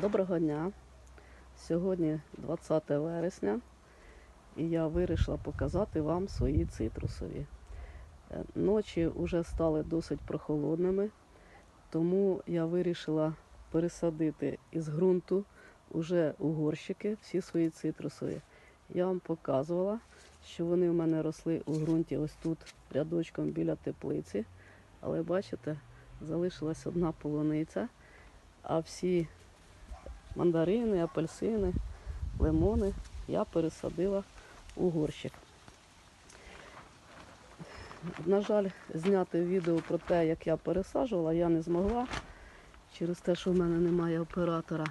Доброго дня. Сьогодні 20 вересня і я вирішила показати вам свої цитрусові. Е, Ночі вже стали досить прохолодними, тому я вирішила пересадити із ґрунту уже у горщики всі свої цитрусові. Я вам показувала, що вони в мене росли у ґрунті ось тут рядочком біля теплиці. Але бачите, залишилась одна полуниця, а всі мандарини, апельсини, лимони я пересадила у горщик. На жаль, зняти відео про те, як я пересаджувала, я не змогла через те, що в мене немає оператора.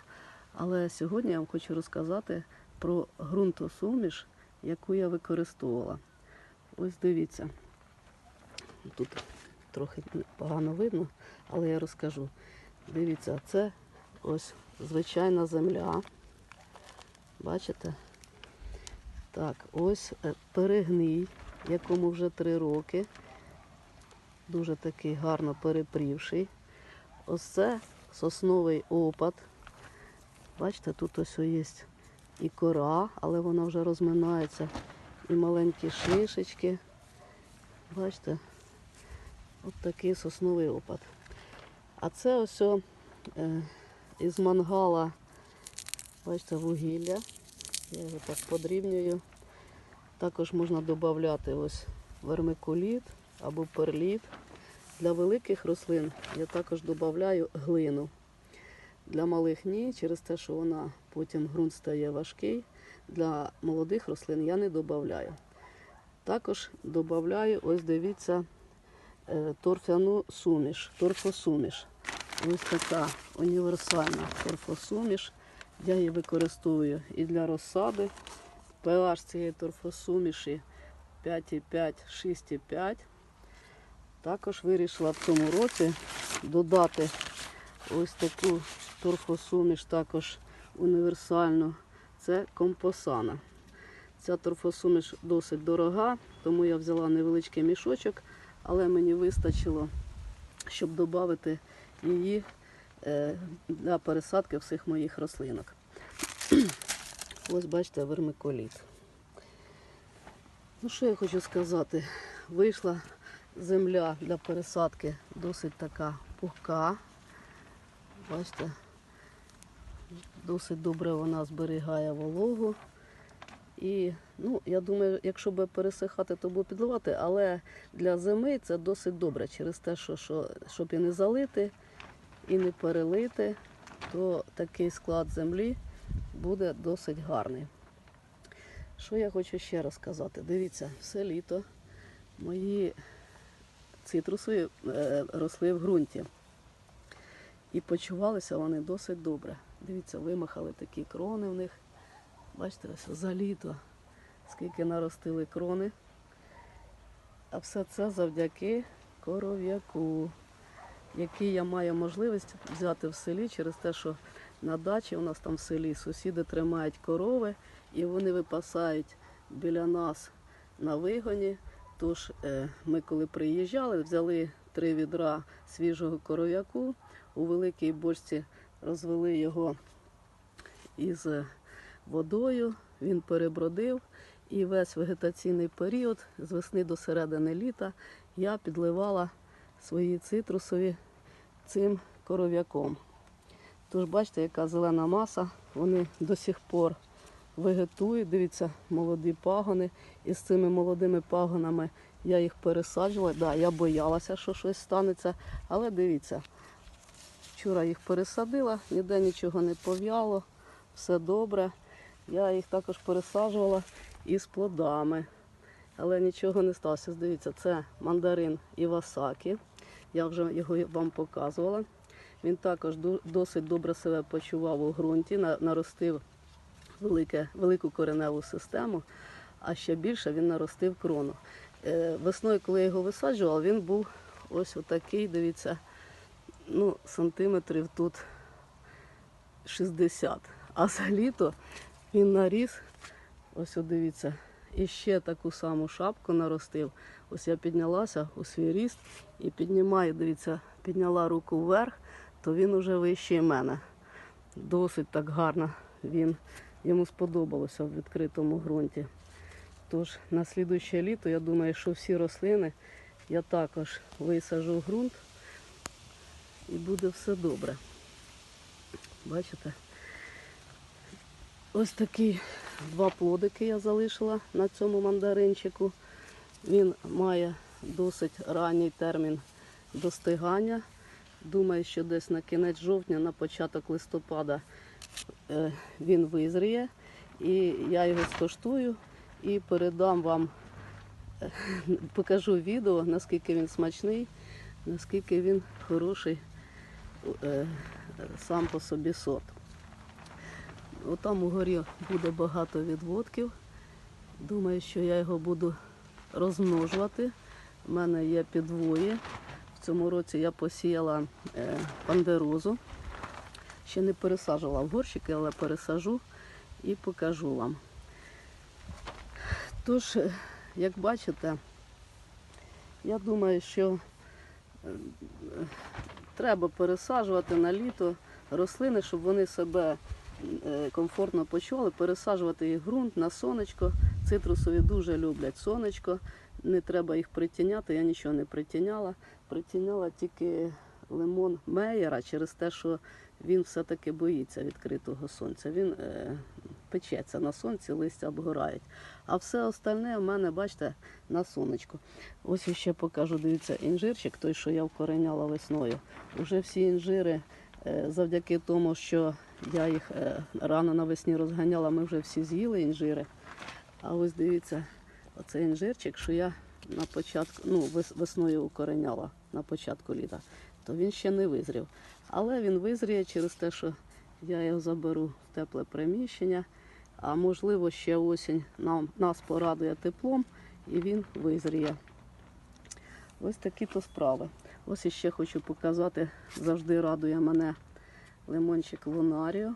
Але сьогодні я вам хочу розказати про ґрунтосуміш, яку я використовувала. Ось дивіться. Тут трохи погано видно, але я розкажу. Дивіться, це ось звичайна земля. Бачите? Так, ось е, перегній, якому вже три роки. Дуже такий гарно перепрівший. Ось це сосновий опад. Бачите, тут ось є і кора, але вона вже розминається, і маленькі шишечки. Бачите, от такий сосновий опад. А це ось е, із мангала, бачите, вугілля. Я його так подрібнюю. Також можна додати ось вермикуліт або перліт. Для великих рослин я також додаю глину. Для малих ні, через те, що вона потім ґрунт стає важкий. Для молодих рослин я не додаю. Також додаю, ось дивіться, е, торфяну суміш, торфосуміш. Ось така універсальна торфосуміш. Я її використовую і для розсади. pH цієї торфосуміші 5,5, 6,5. Також вирішила в цьому році додати ось таку торфосуміш, також універсальну. Це компосана. Ця торфосуміш досить дорога, тому я взяла невеличкий мішочок, але мені вистачило, щоб додати її е, для пересадки всіх моїх рослинок. Ось бачите, вермикуліт. Ну, що я хочу сказати? Вийшла земля для пересадки досить така пухка. Бачите, досить добре вона зберігає вологу. І ну, я думаю, якщо би пересихати, то буде підливати, але для зими це досить добре через те, що, що щоб і не залити, і не перелити, то такий склад землі буде досить гарний. Що я хочу ще раз сказати? Дивіться, все літо мої цитрусові е, росли в ґрунті. І почувалися вони досить добре. Дивіться, вимахали такі крони в них. Бачите, ось за літо, скільки наростили крони. А все це завдяки коров'яку, який я маю можливість взяти в селі через те, що на дачі у нас там в селі сусіди тримають корови і вони випасають біля нас на вигоні. Тож е, ми коли приїжджали, взяли три відра свіжого коров'яку, у великій бочці розвели його із е, водою, він перебродив. І весь вегетаційний період з весни до середини літа я підливала свої цитрусові цим коров'яком. Тож бачите, яка зелена маса, вони до сих пор вегетують. Дивіться, молоді пагони. І з цими молодими пагонами я їх пересаджувала. Да, я боялася, що щось станеться, але дивіться, вчора їх пересадила, ніде нічого не пов'яло, все добре. Я їх також пересаджувала із плодами. Але нічого не сталося. Дивіться, це мандарин Івасакі. Я вже його вам показувала. Він також досить добре себе почував у ґрунті, наростив велике, велику кореневу систему, а ще більше він наростив крону. Е, Весною, коли я його висаджувала, він був ось отакий, дивіться, ну, сантиметрів тут 60. А за літо він наріс, ось дивіться, і ще таку саму шапку наростив. Ось я піднялася у свій ріст і піднімаю, дивіться, підняла руку вверх, то він уже вищий мене. досить так гарно він йому сподобалося в відкритому ґрунті. Тож на слідуюче літо я думаю, що всі рослини я також висажу в ґрунт і буде все добре. Бачите? Ось такі два плодики я залишила на цьому мандаринчику. Він має досить ранній термін достигання. Думаю, що десь на кінець жовтня, на початок листопада е, він визріє. І я його скоштую і передам вам, е, покажу відео, наскільки він смачний, наскільки він хороший е, сам по собі сорт. Отам угорі буде багато відводків. Думаю, що я його буду розмножувати. У мене є підвої. В цьому році я посіяла е, пандерозу. Ще не пересаджувала в горщики, але пересажу і покажу вам. Тож, е, як бачите, я думаю, що е, треба пересаджувати на літо рослини, щоб вони себе комфортно почували, пересаджувати їх ґрунт на сонечко. Цитрусові дуже люблять сонечко. Не треба їх притіняти, я нічого не притіняла. Притіняла тільки лимон Мейера через те, що він все-таки боїться відкритого сонця. Він е, печеться на сонці, листя обгорають. А все остальне в мене, бачите, на сонечку. Ось ще покажу, дивіться, інжирчик, той, що я вкореняла весною. Уже всі інжири, е, завдяки тому, що я їх е, рано навесні розганяла, ми вже всі з'їли інжири. А ось дивіться, оцей інжирчик, що я на початку, ну, весною укореняла на початку літа, то він ще не визрів. Але він визріє через те, що я його заберу в тепле приміщення, а можливо ще осінь нам, нас порадує теплом і він визріє. Ось такі то справи. Ось іще хочу показати, завжди радує мене лимончик Лунаріо.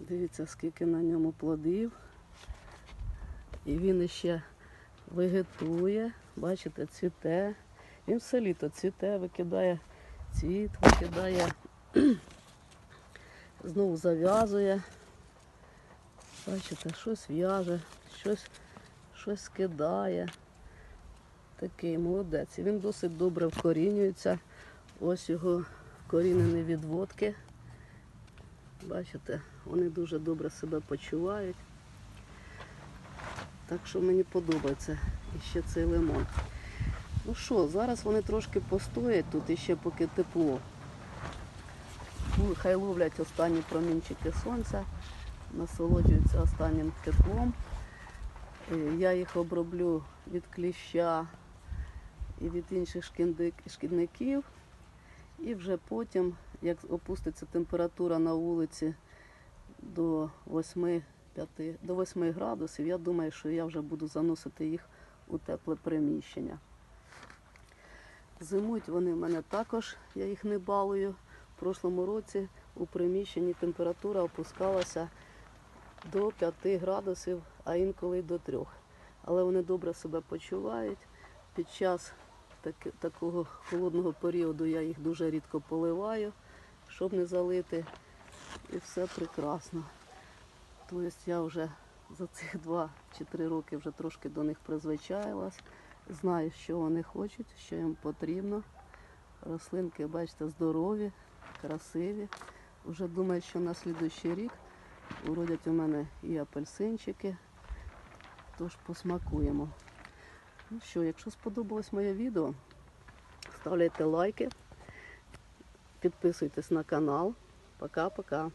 Дивіться, скільки на ньому плодів. І він іще вегетує, бачите, цвіте. Він все літо цвіте, викидає цвіт, викидає, знову зав'язує. Бачите, щось в'яже, щось, щось скидає. Такий молодець. Він досить добре вкорінюється. Ось його корінені відводки. Бачите, вони дуже добре себе почувають. Так що мені подобається іще цей лимон. Ну що, зараз вони трошки постоять тут іще поки тепло. Ну, Хай ловлять останні промінчики сонця, насолоджуються останнім теплом. Е, Я їх оброблю від кліща і від інших шкідників. І вже потім, як опуститься температура на вулиці до 8, 5, до 8 градусів, я думаю, що я вже буду заносити їх у тепле приміщення. Зимують вони в мене також, я їх не балую. В прошлому році у приміщенні температура опускалася до 5 градусів, а інколи й до 3. Але вони добре себе почувають. Під час таки- такого холодного періоду я їх дуже рідко поливаю, щоб не залити. І все прекрасно. Тобто я вже за цих 2 чи 3 роки вже трошки до них призвичаїлась. Знаю, що вони хочуть, що їм потрібно. Рослинки, бачите, здорові, красиві. Уже думаю, що на слідуючий рік уродять у мене і апельсинчики. Тож посмакуємо. Ну що, якщо сподобалось моє відео, ставляйте лайки, підписуйтесь на канал. Пока-пока.